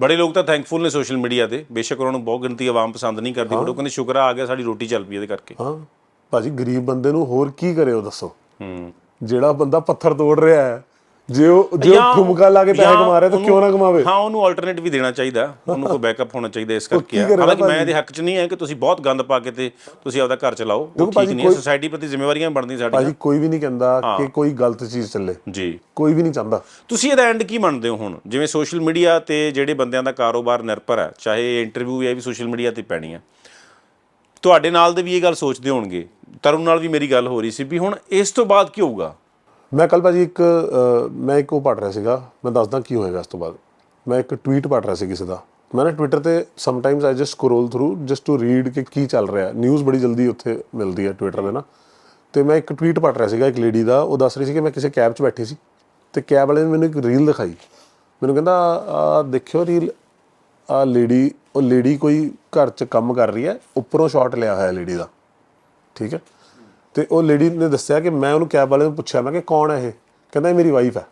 ਬੜੇ ਲੋਕ ਤਾਂ ਥੈਂਕਫੁਲ ਨੇ ਸੋਸ਼ਲ ਮੀਡੀਆ ਤੇ। ਬੇਸ਼ੱਕ ਉਹਨਾਂ ਨੂੰ ਬਹੁਤ ਗਿਣਤੀ ਆਵਾਮ ਪਸੰਦ ਨਹੀਂ ਕਰਦੀ ਪਰ ਉਹ ਕਹਿੰਦੇ ਸ਼ੁਕਰ ਆ ਆ ਗਿਆ ਸਾਡੀ ਰੋਟੀ ਚੱਲ ਪਈ ਇਹਦੇ ਕਰਕੇ। ਹਾਂ। ਭਾਜੀ ਗਰੀਬ ਬੰਦੇ ਨੂੰ ਹੋਰ ਕੀ ਕਰੇ ਉਹ ਦੱਸੋ? ਹੂੰ। ਜਿਹੜਾ ਬੰਦਾ ਪੱਥਰ ਤੋੜ ਰਿਹਾ ਹੈ ਜੇ ਉਹ ਜੇ ਉਹ ਠੁਮਕਾ ਲਾ ਕੇ ਪੈਸੇ ਕਮਾ ਰਿਹਾ ਤਾਂ ਕਿਉਂ ਨਾ ਕਮਾਵੇ? ਹਾਂ ਉਹਨੂੰ ਆਲਟਰਨੇਟ ਵੀ ਦੇਣਾ ਚਾਹੀਦਾ। ਉਹਨੂੰ ਕੋਈ ਬੈਕਅਪ ਹੋਣਾ ਚਾਹੀਦਾ ਇਸ ਕਰਕੇ ਕੀ ਹਾਲਾਂਕਿ ਮੈਂ? ਇਹਦੇ ਹੱਕ 'ਚ ਨਹੀਂ ਹੈ ਕਿ ਤੁਸੀਂ ਬਹੁਤ ਗੰਦ ਪਾ ਕੇ ਤੇ ਤੁਸੀਂ ਆਪਦਾ ਘਰ ਚਲਾਓ। ਠੀਕ ਨਹੀਂ ਹੈ। ਸੋਸਾਇਟੀ ਪ੍ਰਤੀ ਜ਼ਿੰਮੇਵਾਰੀਆਂ ਬਣਦੀਆਂ ਸਾਡੀਆਂ। ਭਾਜੀ ਕੋਈ ਵੀ ਨਹੀਂ ਕਹਿੰਦਾ ਕਿ ਕੋਈ ਗਲਤ ਚੀਜ਼ ਚੱਲੇ। ਜੀ। ਕੋਈ ਵੀ ਨਹੀਂ ਚਾਹੁੰਦਾ। ਤੁਸੀਂ ਇਹਦਾ ਐਂਡ ਕੀ ਮੰਨਦੇ ਹੋ ਹੁਣ? ਜਿਵੇਂ ਸੋਸ਼ਲ ਮੀਡੀਆ ਤੇ ਜਿਹੜੇ ਬੰਦਿਆਂ ਦਾ ਕਾਰੋਬਾਰ ਨਿਰਭਰ ਹੈ ਚਾਹੇ ਇੰਟਰਵਿਊ ਹੈ ਵੀ ਸੋਸ਼ਲ ਮੀਡੀਆ ਤੇ ਪੈਣੀ ਹੈ। ਤੁਹਾਡੇ ਨਾਲ ਦੇ ਵੀ ਇਹ ਗੱਲ ਸੋਚਦੇ ਹੋਣਗੇ। ਤਰੁਣ ਨਾਲ ਵੀ ਮੇਰੀ ਗੱਲ ਹੋ ਰਹੀ ਸੀ ਵੀ ਹੁਣ ਇਸ ਤੋਂ ਬਾਅਦ ਕੀ ਹੋਊਗਾ? ਮੈਂ ਕੱਲ ਭਾਜੀ ਇੱਕ ਮੈਂ ਇੱਕ ਉਹ ਪੜ੍ਹ ਰਿਹਾ ਸੀਗਾ, ਮੈਂ ਦੱਸਦਾ ਕੀ ਹੋਏਗਾ ਇਸ ਤੋਂ ਬਾਅਦ। ਮੈਂ ਇੱਕ ਟਵੀਟ ਪੜ੍ਹ ਰਿਹਾ ਸੀ ਕਿਸੇ ਦਾ। ਮੈਂ ਨਾ ਟਵਿੱਟਰ ਤੇ sometimes I just scroll through just to read ਕਿ ਕੀ ਚੱਲ ਰਿਹਾ। ਨਿਊਜ਼ ਬੜੀ ਜਲਦੀ ਉੱਥੇ ਮਿਲਦੀ ਹੈ ਟਵਿੱਟਰ ਤੇ ਨਾ। ਤੇ ਮੈਂ ਇੱਕ ਟਵੀਟ ਪੜ੍ਹ ਰਿਹਾ ਸੀਗਾ ਇੱਕ ਲੇਡੀ ਦਾ। ਉਹ ਦੱਸ ਰਹੀ ਸੀ ਕਿ ਮੈਂ ਕਿਸੇ ਕੈਬ 'ਚ ਬੈਠੀ ਸੀ। ਤੇ ਕੈਬ ਵਾਲੇ ਨੇ ਮੈਨੂੰ ਇੱਕ ਰੀਲ ਦਿਖਾਈ। ਮੈਨੂੰ ਕਹਿੰਦਾ, ਆ ਦੇਖਿਓ ਰੀਲ ਆ ਲੇਡੀ ਉਹ ਲੇਡੀ ਕੋਈ ਘਰ 'ਚ ਕੰਮ ਕਰ ਰਹੀ ਹੈ। ਉੱਪਰੋਂ ਸ਼ਾਟ ਲਿਆ ਹੋਇਆ ਲੇਡੀ ਦਾ। ਠੀਕ ਹੈ? ਤੇ ਉਹ ਲੇਡੀ ਨੇ ਦੱਸਿਆ ਕਿ ਮੈਂ ਉਹਨੂੰ ਕੈਬ ਵਾਲੇ ਨੂੰ ਪੁੱਛਿਆ ਮੈਂ ਕਿ ਕੌਣ ਹੈ ਇਹ? ਕਹਿੰਦਾ ਇਹ ਮੇਰੀ ਵਾਈਫ ਹੈ।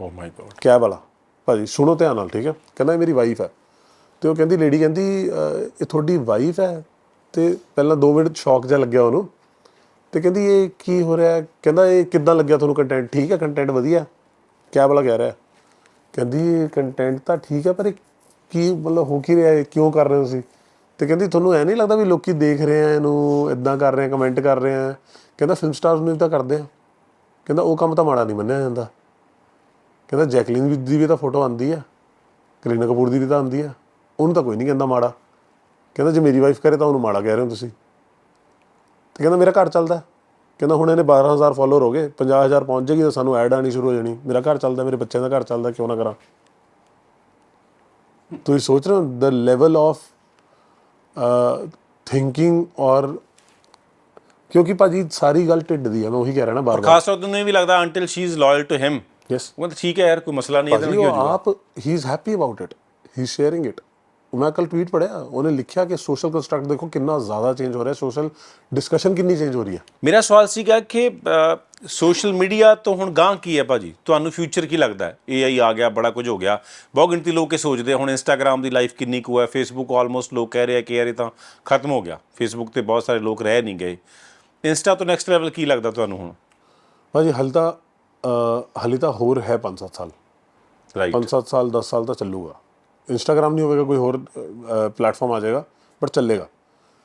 ਓ ਮਾਈ ਗॉड ਕੈਬ ਵਾਲਾ। ਭਾਜੀ ਸੁਣੋ ਧਿਆਨ ਨਾਲ ਠੀਕ ਹੈ? ਕਹਿੰਦਾ ਇਹ ਮੇਰੀ ਵਾਈਫ ਹੈ। ਤੇ ਉਹ ਕਹਿੰਦੀ ਲੇਡੀ ਕਹਿੰਦੀ ਇਹ ਤੁਹਾਡੀ ਵਾਈਫ ਹੈ? ਤੇ ਪਹਿਲਾਂ 2 ਮਿੰਟ ਸ਼ੌਕ ਜਿਹਾ ਲੱਗਿਆ ਉਹਨੂੰ। ਤੇ ਕਹਿੰਦੀ ਇਹ ਕੀ ਹੋ ਰਿਹਾ? ਕਹਿੰਦਾ ਇਹ ਕਿੱਦਾਂ ਲੱਗਿਆ ਤੁਹਾਨੂੰ ਕੰਟੈਂਟ ਠੀਕ ਹੈ ਕੰਟੈਂਟ ਵਧੀਆ ਕੈਬ ਵਾਲਾ ਕਹਿ ਰਿਹਾ ਕਹਿੰਦੀ ਕੰਟੈਂਟ ਤਾਂ ਠੀਕ ਹੈ ਪਰ ਇਹ ਕੀ ਮਤਲਬ ਹੋ ਕੀ ਰਿਹਾ ਹੈ? ਕਿਉਂ ਕਰ ਰਹੇ ਹੋ ਤੁਸੀਂ? ਤੇ ਕਹਿੰਦੀ ਤੁਹਾਨੂੰ ਐ ਨਹੀਂ ਲੱਗਦਾ ਵੀ ਲੋਕੀ ਦੇਖ ਰਹੇ ਆ ਇਹਨੂੰ ਇਦਾਂ ਕਰ ਰਹੇ ਆ ਕਮੈਂਟ ਕਰ ਰਹੇ ਆ? ਕਹਿੰਦਾ ਫਿਲਮ ਸਟਾਰਸ ਨੂੰ ਵੀ ਤਾਂ ਕਰਦੇ ਆ। ਕਹਿੰਦਾ ਉਹ ਕੰਮ ਤਾਂ ਮਾੜਾ ਨਹੀਂ ਮੰਨਿਆ ਜਾਂਦਾ। ਕਹਿੰਦਾ ਜੈਕਲਿਨ ਦੀ ਵੀ ਤਾਂ ਫੋਟੋ ਆਂਦੀ ਆ। ਕਰੀਨਾ ਕਪੂਰ ਦੀ ਵੀ ਤਾਂ ਆਂਦੀ ਆ। ਉਹਨੂੰ ਤਾਂ ਕੋਈ ਨਹੀਂ ਕਹਿੰਦਾ ਮਾੜਾ। ਕਹਿੰਦਾ ਜੇ ਮੇਰੀ ਵਾਈਫ ਕਰੇ ਤਾਂ ਉਹਨੂੰ ਮਾੜਾ ਕਹਿ ਰਹੇ ਹੋ ਤੁਸੀਂ। ਤੇ ਕਹਿੰਦਾ ਮੇਰਾ ਘਰ ਚੱਲਦਾ। ਕਹਿੰਦਾ ਹੁਣ ਇਹਨੇ 12000 ਫਾਲੋਅਰ ਹੋ ਗਏ। 50000 ਪਹੁੰਚ ਜਾਏਗੀ ਤਾਂ ਸਾਨੂੰ ਐਡ ਆਣੀ ਸ਼ੁਰੂ ਹੋ ਜਾਣੀ। ਮੇਰਾ ਘਰ ਚੱਲਦਾ, ਮੇਰੇ ਬੱਚਿਆਂ ਦਾ ਘਰ ਚੱਲਦਾ, ਕਿਉਂ ਨਾ ਕਰਾਂ? ਤੁਸੀਂ ਸੋਚ ਰਹੇ ਹੋ ਦ ਲੈਵਲ ਆਫ ਥਿੰਕਿੰਗ ਔਰ ਕਿਉਂਕਿ ਭਾਜੀ ਸਾਰੀ ਗੱਲ ਢਿੱਡ ਦੀ ਹੈ ਮੈਂ ਉਹੀ ਕਹਿ ਰਿਹਾ ਨਾ ਬਾਰ-ਬਾਰ। ਖਾਸ ਤੌਰ ਤੇ ਇਹ ਵੀ ਲੱਗਦਾ until she is loyal to him yes ਉਹ ਕਹਿੰਦਾ ਠੀਕ ਹੈ ਯਾਰ ਕੋਈ ਮਸਲਾ ਨਹੀਂ ਇਹਦੇ ਕੀ ਹੋ ਜਾਊਗਾ ਆਪ he is happy about it he is sharing it ਮੈਂ ਕੱਲ ਟਵੀਟ ਪੜਿਆ ਉਹਨੇ ਲਿਖਿਆ ਕਿ ਸੋਸ਼ਲ ਕੰਸਟਰਕਟ ਦੇਖੋ ਕਿੰਨਾ ਜ਼ਿਆਦਾ ਚੇਂਜ ਹੋ ਰਿਹਾ ਸੋਸ਼ਲ ਡਿਸਕਸ਼ਨ ਕਿੰਨੀ ਚੇਂਜ ਹੋ ਰਹੀ ਹੈ। ਮੇਰਾ ਸਵਾਲ ਸੀਗਾ ਕਿ ਸੋਸ਼ਲ ਮੀਡੀਆ ਤੋਂ ਹੁਣ ਗਾਂ ਕੀ ਹੈ ਭਾਜੀ? ਤੁਹਾਨੂੰ ਫਿਊਚਰ ਕੀ ਲੱਗਦਾ ਹੈ? AI ਆ ਗਿਆ ਬੜਾ ਕੁਝ ਹੋ ਗਿਆ। ਬਹੁਤ ਗਿਣਤੀ ਲੋਕ ਇਹ ਸੋਚਦੇ ਹੁਣ ਇੰਸਟਾਗ੍ਰam ਦੀ ਲਾਈਫ ਕਿੰਨੀ ਕੁ ਹੈ ਫੇਸਬੁੱਕ ਆਲਮੋਸਟ ਲੋਕ ਕਹਿ ਰਹੇ ਆ ਕਿ ਯਾਰ ਇਹ ਤਾਂ ਖਤਮ ਹੋ ਗਿਆ। ਫੇਸਬੁੱਕ ਤੇ ਬਹੁਤ ਸਾਰੇ ਲੋਕ ਰਹਿ ਨਹੀਂ ਗਏ। ਇੰਸਟਾ ਤੋਂ ਨੈਕਸਟ ਲੈਵਲ ਕੀ ਲੱਗਦਾ ਤੁਹਾਨੂੰ ਹੁਣ? ਭਾਜੀ ਹਲ ਤਾਂ ਅਹ, ਹਲੇ ਤਾਂ ਹੋਰ ਹੈ 5-7 ਸਾਲ। ਰਾਈਟ 5-7 ਸਾਲ 10 ਸਾਲ ਤਾਂ ਚੱਲੂਗਾ। ਇੰਸਟਾਗ੍ਰam ਨਹੀਂ ਹੋਵੇਗਾ ਕੋਈ ਹੋਰ ਪਲੇਟਫਾਰਮ ਆ ਜਾਏਗਾ ਬਟ ਚੱਲੇਗਾ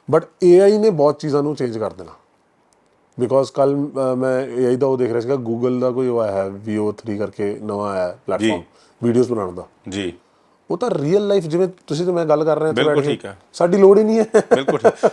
ਬਟ AI ਨੇ ਬਹੁਤ ਚੀਜ਼ਾਂ ਨੂੰ ਚੇਂਜ ਕਰ ਦੇਣਾ ਬਿਕੋਜ਼ ਕੱਲ ਮੈਂ AI ਦਾ ਉਹ ਦੇਖ ਰਿਹਾ ਸੀਗਾ ਗੂਗਲ ਦਾ ਕੋਈ ਉਹ ਆਇਆ ਹੈ VO3 ਕਰਕੇ ਨਵਾਂ ਆਇਆ ਪਲੇਟਫਾਰਮ ਵੀਡੀਓਜ਼ ਬਣਾਉਣ ਦਾ ਜੀ ਉਹ ਤਾਂ ਰੀਅਲ ਲਾਈਫ ਜਿਵੇਂ ਤੁਸੀਂ ਤੇ ਮੈਂ ਗੱਲ ਕਰ ਰਹੇ ਹਾਂ ਬਿਲਕੁਲ ਠੀਕ ਹੈ। ਸਾਡੀ ਲੋੜ ਹੀ ਨਹੀਂ ਹੈ ਬਿਲਕੁਲ ਠੀਕ